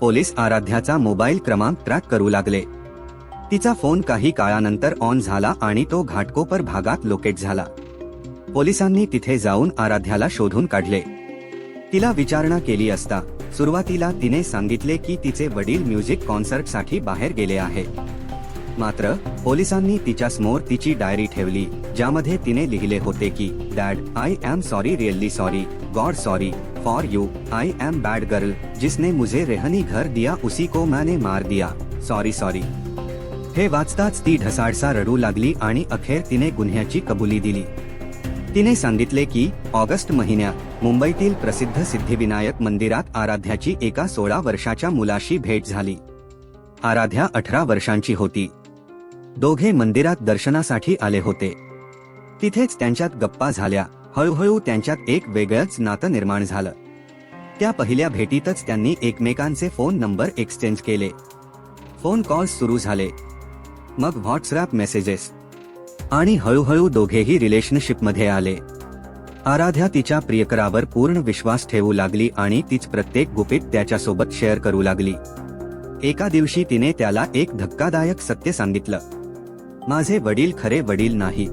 Police आराध्याचा mobile क्रमांक track करू लागले. तिचा फोन काही काळानंतर ऑन झाला आणि तो घाटकोपर भागात लोकेट झाला. पोलिसांनी तिथे जाऊन आराध्याला शोधून काढले. तिला विचारणा केली असता सुरुवातीला तिने सांगितले की तिचे वडील म्युझिक कॉन्सर्टसाठी बाहेर गेले आहे. मात्र पोलिसांनी तिच्यासमोर तिची डायरी ठेवली ज्यामध्ये तिने लिहिले होते की dad I am sorry really sorry god sorry for you I am bad girl जिसने मुझे रेहनी घर दिया उसी को मैंने मार दिया सॉरी सॉरी हे वाचताच ती ढसाडसा रडू लागली आणि अखेर तिने गुन्ह्याची कबुली दिली. तिने सांगितले की ऑगस्ट महिन्यात मुंबईतील प्रसिद्ध सिद्धिविनायक मंदिरात आराध्याची एका सोळा वर्षाच्या मुलाशी भेट झाली. आराध्या अठरा वर्षांची होती. दोघे मंदिरात दर्शनासाठी आले होते. तिथेच त्यांच्यात गप्पा झाल्या. हळूहळू त्यांच्यात एक वेगळंच नातं निर्माण झालं. त्या पहिल्या भेटीतच त्यांनी एकमेकांचे फोन नंबर एक्सचेंज केले. फोन कॉल्स सुरू झाले. मग व्हॉट्सअप मेसेजेस. आणि हळूहळू दोघेही रिलेशनशिपमध्ये आले. आराध्या तिच्या प्रियकरावर पूर्ण विश्वास ठेवू लागली आणि तीच प्रत्येक गुपित त्याच्यासोबत शेअर करू लागली. एका दिवशी तिने त्याला एक धक्कादायक सत्य सांगितलं. माझे वडील खरे वडील नाही.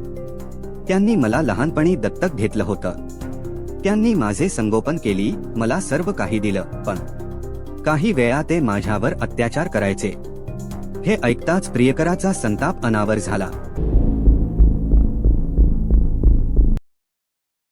त्यांनी मला लहानपणी दत्तक घेतलं होतं. त्यांनी माझे संगोपन केली मला सर्व काही दिलं पण काही वेळा ते माझ्यावर अत्याचार करायचे. हे ऐकताच प्रियकराचा संताप अनावर झाला.